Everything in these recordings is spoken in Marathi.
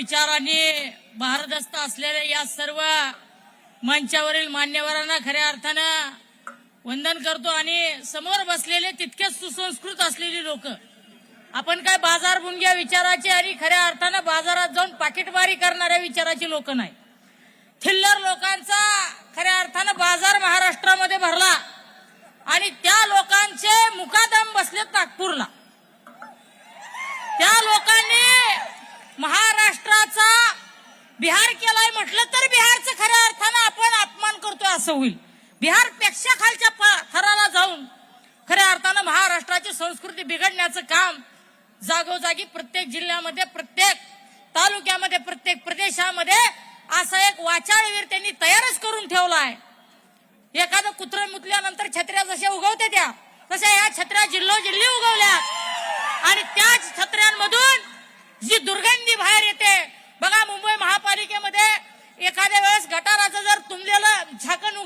विचारांनी भारदस्त असलेल्या या सर्व मंचावरील मान्यवरांना खऱ्या अर्थानं वंदन करतो आणि समोर बसलेले तितकेच सुसंस्कृत असलेली लोक. आपण काय बाजार भुंग्या विचाराचे आणि खऱ्या अर्थानं बाजारात जाऊन पाकिटमारी करणाऱ्या विचाराची लोक नाही. थिल्लर लोकांचा खऱ्या अर्थानं बाजार महाराष्ट्रामध्ये भरला आणि त्या लोकांचे मुकादम बसले नागपूरला त्या लोकांनी महाराष्ट्राचा बिहार केलाय म्हटलं तर बिहारचं खऱ्या अर्थानं आपण अपमान करतोय असं होईल. बिहारपेक्षा खालच्या थराला जाऊन खऱ्या अर्थानं महाराष्ट्राची संस्कृती बिघडण्याचं काम जागोजागी प्रत्येक जिल्ह्यामध्ये प्रत्येक तालुक्यामध्ये प्रत्येक प्रदेशामध्ये असा एक वाचाळवीर त्यांनी तयारच करून ठेवला आहे. एखादं कुत्र मुतल्यानंतर छत्र्या जशा उगवते त्या तशा या छत्र्या जिल्हो जिल्हे उगवल्या. आणि त्याच छत्र्यांमधून जी दुर्गंधी बाहेर येते बघा मुंबई महापालिका एखाद्या वेळेस गटाराचं जर तुंबलेलं झाकण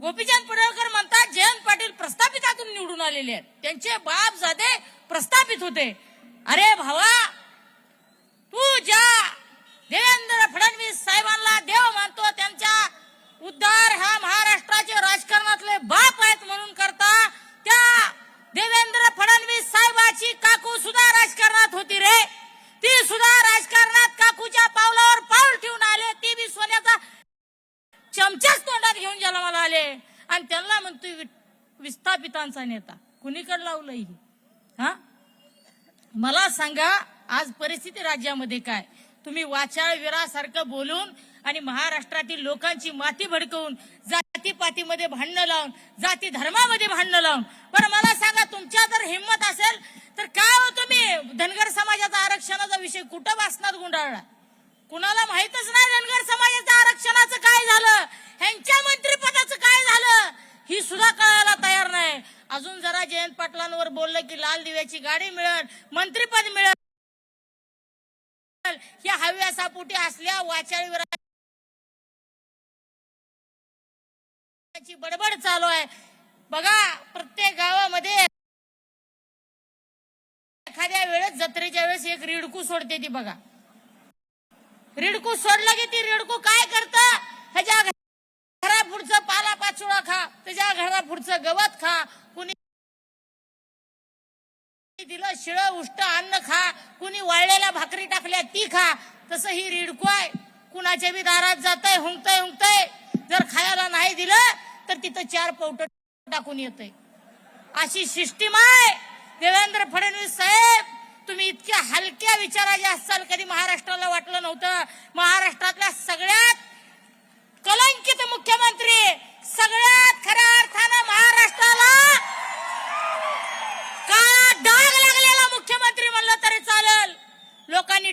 गोपीचंद पडळकर म्हणतात जयंत पाटील प्रस्थापितातून निवडून आलेले आहेत. त्यांचे बाप जाते प्रस्थापित होते. अरे भावा तू ज्या देवेंद्र फडणवीस साहेबांना देव मानतो त्यांच्या उद्धार ह्या महाराष्ट्राचे राज आणि त्यांना म्हणतोय विस्थापितांचा नेता. कुणीकडे लावलं ही? हा? मला सांगा आज परिस्थिती राज्यामध्ये काय? तुम्ही वाचाळ विरासारखं बोलून आणि महाराष्ट्रातील लोकांची माती भडकवून जातीपातीमध्ये भांडणं लावून जाती धर्मामध्ये भांडणं लावून. बरं मला सांगा तुमच्या जर हिंमत असेल तर काय हो तुम्ही? धनगर समाजाचा आरक्षणाचा विषय कुठं वाचनात गुंडाळला? कुणाला माहितच नाही धनगर समाजाच्या आरक्षणाचं काय झालं? ह्यांच्या मंत्री ही सुद्धा कळायला तयार नाही. अजून जरा जयंत पाटलांवर बोललं की लाल दिव्याची गाडी मिळेल मंत्रीपद मिळेल. या हव्यासापोटी असल्या वाचाळीवर बडबड चालू आहे. बघा प्रत्येक गावामध्ये एखाद्या वेळेस जत्रेच्या वेळेस एक रिडकू सोडते ती बघा. रिडकू सोडलं की ती रिडकू काय करत ह्याच्या घरा पुढचं पाला पाचोळा खा घरा पुढचं गवत खा. कुणी दिलं शिळ उष्ट अन्न खा. कुणी वाळलेल्या भाकरी टाकल्या ती खा. तसं ही रिडकू आहे. कुणाच्या बी दारात जातय हुंकतय हुंकतय. जर खायला नाही दिलं तर तिथं चार पौट टाकून येतय. अशी सिस्टीम आहे. देवेंद्र फडणवीस साहेब तुम्ही इतक्या हलक्या विचाराचे असाल कधी महाराष्ट्राला वाटलं नव्हतं. महाराष्ट्रातल्या सगळ्यात कलंकित मुख्यमंत्री सगळ्यात खऱ्या अर्थानं महाराष्ट्राला काळा डाग लागलेला मुख्यमंत्री म्हणलं तरी चालेल लोकांनी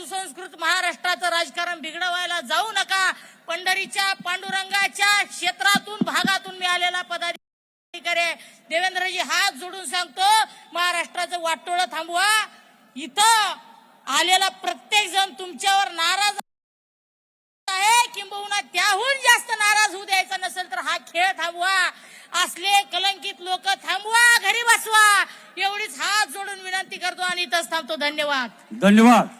सुसंस्कृत महाराष्ट्राचं राजकारण बिघडवायला जाऊ नका. पंढरीच्या पांडुरंगाच्या क्षेत्रातून भागातून मिळालेला पदाधिकारी देवेंद्रजी हात जोडून सांगतो महाराष्ट्राचं वाटोळं थांबवा. इथं आलेला प्रत्येक जण तुमच्यावर नाराज आहे. किंबहुना त्याहून जास्त नाराज होऊ द्यायचा नसेल तर हा खेळ थांबवा. असले कलंकित लोक थांबवा घरी बसवा. एवढीच हात जोडून विनंती करतो आणि इथंच थांबतो. धन्यवाद. धन्यवाद.